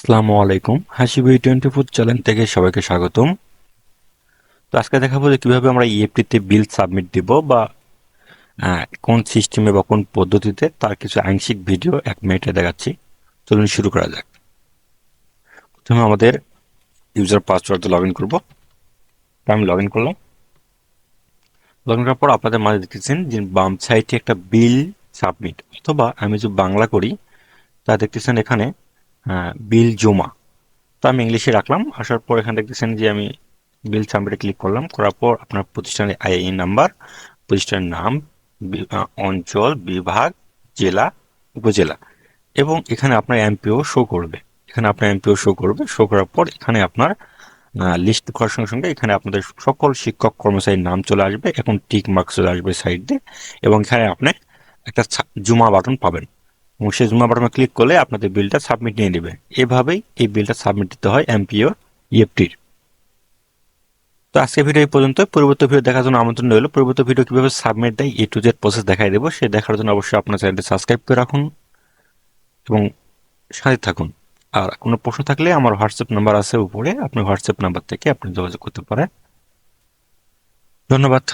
আসসালামু আলাইকুম। হাসিবি twenty four channel থেকে সবাইকে স্বাগতম। তো আজকে দেখাবো যে কীভাবে আমরা ইএফটিতে বিল সাবমিট দিব বা কোন সিস্টেমে বা কোন পদ্ধতিতে তার কিছু আংশিক ভিডিও এক মিনিটে দেখাচ্ছি। চলুন শুরু করা যাক। প্রথমে আমাদের ইউজার পাসওয়ার্ড লগ ইন করব আমি লগ ইন করলাম। লগ ইন করার পর আপনাদের মাঝে দেখতেছেন যে বাম সাইডে একটা বিল সাবমিট অথবা আমি যদি বাংলা করি, তা দেখতেছেন এখানে বিল জমা তো আমি ইংলিশে রাখলাম, আসার পর এখানে দেখতেছেন যে আমি বিল সাবমিটে ক্লিক করলাম, করার পর আপনার প্রতিষ্ঠানের আইআই নাম্বার প্রতিষ্ঠানের নাম অঞ্চল, বিভাগ, জেলা, উপজেলা। এবং এখানে আপনার এমপিও শো করবে। এখানে আপনার এমপিও শো করবে শো করার পর এখানে আপনার লিস্ট করার সঙ্গে সঙ্গে এখানে আপনাদের সকল শিক্ষক কর্মচারীর নাম চলে আসবে, এখন টিক মার্ক চলে আসবে সাইড দিয়ে এবং এখানে আপনি একটা জুমা বাটন পাবেন। এবং সেই জুমা বাটনে ক্লিক করলে আপনাদের বিলটা সাবমিট নিয়ে নেবে। এভাবেই এই বিলটা সাবমিট দিতে হয় এমপিও ইএফটির তো আজকে ভিডিও এই পর্যন্ত। পরবর্তী ভিডিও দেখার জন্য আমন্ত্রণ রইল। পরবর্তী ভিডিও কীভাবে সাবমিট দেয় এ টু জেড প্রসেস দেখাই দেবো। সে দেখার জন্য অবশ্যই আপনার চ্যানেলটি সাবস্ক্রাইব করে রাখুন এবং সাথে থাকুন। আর কোনো প্রশ্ন থাকলে আমার হোয়াটসঅ্যাপ নাম্বার আছে উপরে। আপনি হোয়াটসঅ্যাপ নাম্বার থেকে আপনি যোগাযোগ করতে পারেন। ধন্যবাদ।